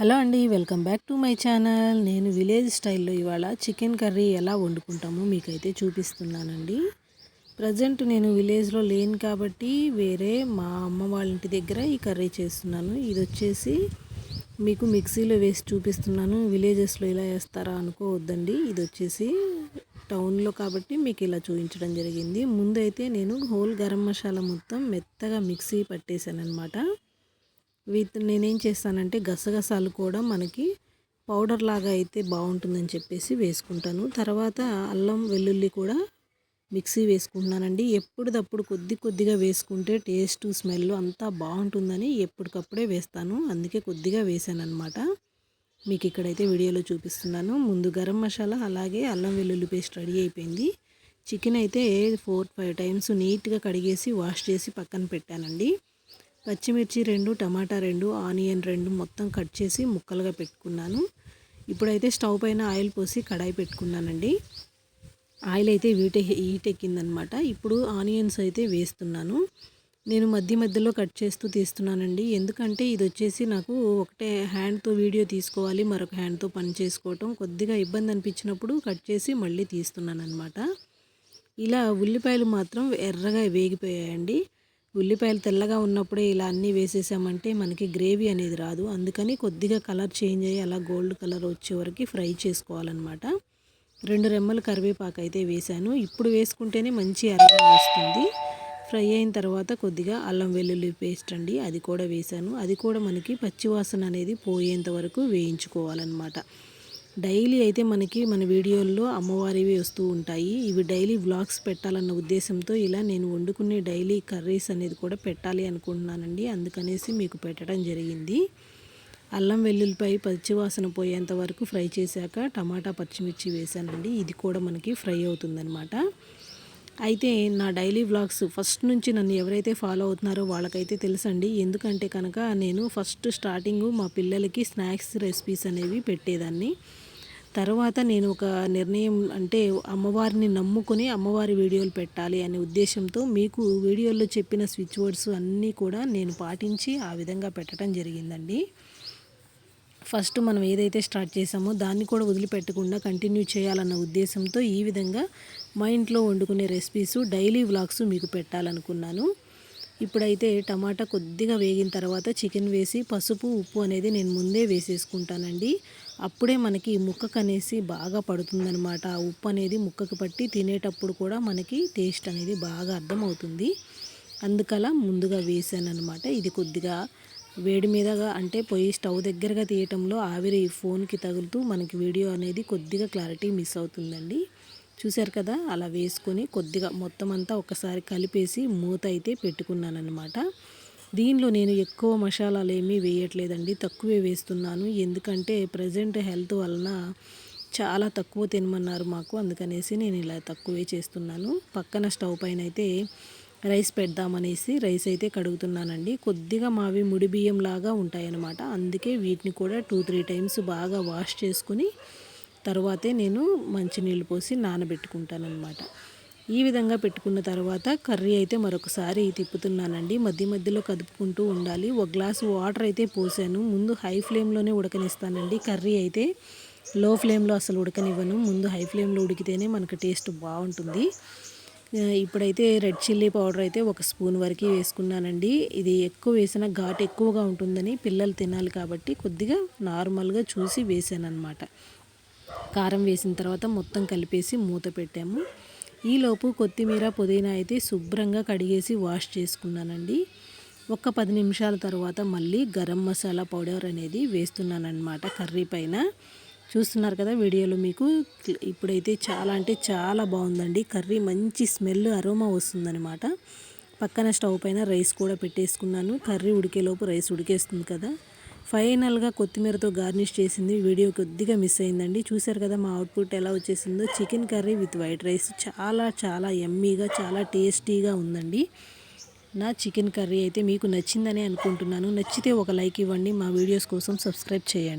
Hello అండి welcome back to my channel. నేను village స్టైల్లో ఇవాళ చికెన్ కర్రీ ఎలా వండుకుంటామో మీకైతే చూపిస్తున్నానండి. ప్రజెంట్ నేను విలేజ్లో లేను కాబట్టి వేరే మా అమ్మ వాళ్ళ ఇంటి దగ్గర ఈ కర్రీ చేస్తున్నాను. ఇది వచ్చేసి మీకు మిక్సీలో వేసి చూపిస్తున్నాను. విలేజెస్లో ఇలా వేస్తారా అనుకోవద్దండి. ఇది వచ్చేసి టౌన్లో కాబట్టి మీకు ఇలా చూపించడం జరిగింది. ముందైతే నేను హోల్ గరం మసాలా మొత్తం మెత్తగా మిక్సీ పట్టేశాను అనమాట వీటి నేనేం చేస్తానంటే గసగసాలు కూడా మనకి పౌడర్ లాగా అయితే బాగుంటుందని చెప్పేసి వేసుకుంటాను. తర్వాత అల్లం వెల్లుల్లి కూడా మిక్సీ వేసుకుంటున్నానండి. ఎప్పటిదప్పుడు కొద్ది కొద్దిగా వేసుకుంటే టేస్ట్ స్మెల్ అంతా బాగుంటుందని ఎప్పటికప్పుడే వేస్తాను. అందుకే కొద్దిగా వేసాను అనమాట మీకు ఇక్కడైతే వీడియోలో చూపిస్తున్నాను. ముందు గరం మసాలా అలాగే అల్లం వెల్లుల్లి పేస్ట్ రెడీ అయిపోయింది. చికెన్ అయితే ఫోర్ ఫైవ్ టైమ్స్ నీట్గా కడిగేసి వాష్ చేసి పక్కన పెట్టానండి. పచ్చిమిర్చి రెండు టమాటా రెండు ఆనియన్ రెండు మొత్తం కట్ చేసి ముక్కలుగా పెట్టుకున్నాను. ఇప్పుడైతే స్టవ్ పైన ఆయిల్ పోసి కడాయి పెట్టుకున్నానండి. ఆయిల్ అయితే వీటే హీట్ ఎక్కిందనమాట. ఇప్పుడు ఆనియన్స్ అయితే వేస్తున్నాను. నేను మధ్య మధ్యలో కట్ చేస్తూ తీస్తున్నానండి. ఎందుకంటే ఇది వచ్చేసి నాకు ఒకటే హ్యాండ్తో వీడియో తీసుకోవాలి మరొక హ్యాండ్తో పని చేసుకోవటం. కొద్దిగా ఇబ్బంది అనిపించినప్పుడు కట్ చేసి మళ్ళీ తీస్తున్నాను అనమాట ఇలా ఉల్లిపాయలు మాత్రం ఎర్రగా వేగిపోయాయండి. ఉల్లిపాయలు తెల్లగా ఉన్నప్పుడే ఇలా అన్నీ వేసేసామంటే మనకి గ్రేవీ అనేది రాదు. అందుకని కొద్దిగా కలర్ చేంజ్ అయ్యి అలా గోల్డ్ కలర్ వచ్చే వరకు ఫ్రై చేసుకోవాలన్నమాట. రెండు రెమ్మలు కరివేపాకు అయితే వేశాను ఇప్పుడు వేసుకుంటేనే మంచి అరగా వస్తుంది. ఫ్రై అయిన తర్వాత కొద్దిగా అల్లం వెల్లుల్లి పేస్ట్ అండి అది కూడా వేశాను అది కూడా మనకి పచ్చివాసన అనేది పోయేంత వరకు వేయించుకోవాలన్నమాట. డైలీ అయితే మనకి మన వీడియోల్లో అమ్మవారివి వస్తూ ఉంటాయి. ఇవి డైలీ వ్లాగ్స్ పెట్టాలన్న ఉద్దేశంతో ఇలా నేను వండుకునే డైలీ కర్రీస్ అనేది కూడా పెట్టాలి అనుకుంటున్నానండి. అందుకనేసి మీకు పెట్టడం జరిగింది. అల్లం వెల్లుల్లిపై పచ్చివాసన పోయేంత వరకు ఫ్రై చేశాక టమాటా పచ్చిమిర్చి వేసానండి ఇది కూడా మనకి ఫ్రై అవుతుందనమాట అయితే నా డైలీ వ్లాగ్స్ ఫస్ట్ నుంచి నన్ను ఎవరైతే ఫాలో అవుతున్నారో వాళ్ళకైతే తెలుసండి. ఎందుకంటే కనుక నేను ఫస్ట్ స్టార్టింగ్ మా పిల్లలకి స్నాక్స్ రెసిపీస్ అనేవి పెట్టేదాన్ని. తర్వాత నేను ఒక నిర్ణయం అంటే అమ్మవారిని నమ్ముకుని అమ్మవారి వీడియోలు పెట్టాలి అనే ఉద్దేశంతో మీకు వీడియోలో చెప్పిన స్విచ్ వర్డ్స్ అన్నీ కూడా నేను పాటించి ఆ విధంగా పెట్టడం జరిగిందండి. ఫస్ట్ మనం ఏదైతే స్టార్ట్ చేసామో దాన్ని కూడా వదిలిపెట్టకుండా కంటిన్యూ చేయాలన్న ఉద్దేశంతో ఈ విధంగా మా ఇంట్లో వండుకునే రెసిపీస్ డైలీ వ్లాగ్స్ మీకు పెట్టాలనుకున్నాను. ఇప్పుడైతే టమాటా కొద్దిగా వేగిన తర్వాత చికెన్ వేసి పసుపు ఉప్పు అనేది నేను ముందే వేసేసుకుంటానండి. అప్పుడే మనకి ముక్కకు అనేసి బాగా పడుతుందనమాట ఆ ఉప్పు అనేది ముక్కకు పట్టి తినేటప్పుడు కూడా మనకి టేస్ట్ అనేది బాగా అర్థమవుతుంది. అందుకలా ముందుగా వేసాను అనమాట ఇది కొద్దిగా వేడి మీదగా అంటే పొయ్యి స్టవ్ దగ్గరగా తీయటంలో ఆవిరి ఫోన్కి తగులుతూ మనకి వీడియో అనేది కొద్దిగా క్లారిటీ మిస్ అవుతుందండి. చూశారు కదా? అలా వేసుకొని కొద్దిగా మొత్తం అంతా ఒకసారి కలిపేసి మూత అయితే పెట్టుకున్నానమాట దీనిలో నేను ఎక్కువ మసాలాలు ఏమీ వేయట్లేదండి. తక్కువే వేస్తున్నాను. ఎందుకంటే ప్రజెంట్ హెల్త్ వలన చాలా తక్కువ తినమన్నారు మాకు. అందుకనేసి నేను ఇలా తక్కువే చేస్తున్నాను. పక్కన స్టవ్ పైన అయితే రైస్ పెడదామనేసి రైస్ అయితే కడుగుతున్నానండి. కొద్దిగా మావి ముడి బియ్యం లాగా ఉంటాయన్నమాట. అందుకే వీటిని కూడా టూ త్రీ టైమ్స్ బాగా వాష్ చేసుకుని తర్వాతే నేను మంచినీళ్ళు పోసి నానబెట్టుకుంటానమాట ఈ విధంగా పెట్టుకున్న తర్వాత కర్రీ అయితే మరొకసారి తిప్పుతున్నానండి. మధ్య మధ్యలో కదుపుకుంటూ ఉండాలి. ఒక గ్లాసు వాటర్ అయితే పోసాను. ముందు హై ఫ్లేమ్లోనే ఉడకనిస్తానండి. కర్రీ అయితే లో ఫ్లేమ్లో అసలు ఉడకనివ్వను. ముందు హై ఫ్లేమ్లో ఉడికితేనే మనకు టేస్ట్ బాగుంటుంది. ఇప్పుడైతే రెడ్ చిల్లీ పౌడర్ అయితే ఒక స్పూన్ వరకు వేసుకున్నానండి. ఇది ఎక్కువ వేసిన ఘాటు ఎక్కువగా ఉంటుందని పిల్లలు తినాలి కాబట్టి కొద్దిగా నార్మల్గా చూసి వేసాను కారం వేసిన తర్వాత మొత్తం కలిపేసి మూత పెట్టాము. ఈలోపు కొత్తిమీర పుదీనా అయితే శుభ్రంగా కడిగేసి వాష్ చేసుకున్నానండి. ఒక పది నిమిషాల తర్వాత మళ్ళీ గరం మసాలా పౌడర్ అనేది వేస్తున్నానమాట కర్రీ పైన. చూస్తున్నారు కదా వీడియోలో మీకు. ఇప్పుడైతే చాలా అంటే చాలా బాగుందండి. కర్రీ మంచి స్మెల్ అరోమా వస్తుందనమాట పక్కన స్టవ్ పైన రైస్ కూడా పెట్టేసుకున్నాను. కర్రీ ఉడికేలోపు రైస్ ఉడికేస్తుంది కదా. ఫైనల్గా కొత్తిమీరతో గార్నిష్ చేసింది. వీడియో కొద్దిగా మిస్ అయిందండి. చూసారు కదా మా అవుట్పుట్ ఎలా వచ్చేసిందో. Chicken curry with white rice. చాలా చాలా ఎమ్మీగా చాలా టేస్టీగా ఉందండి. నా చికెన్ కర్రీ అయితే మీకు నచ్చిందని అనుకుంటున్నాను. నచ్చితే ఒక లైక్ ఇవ్వండి. మా వీడియోస్ కోసం సబ్స్క్రైబ్ చేయండి.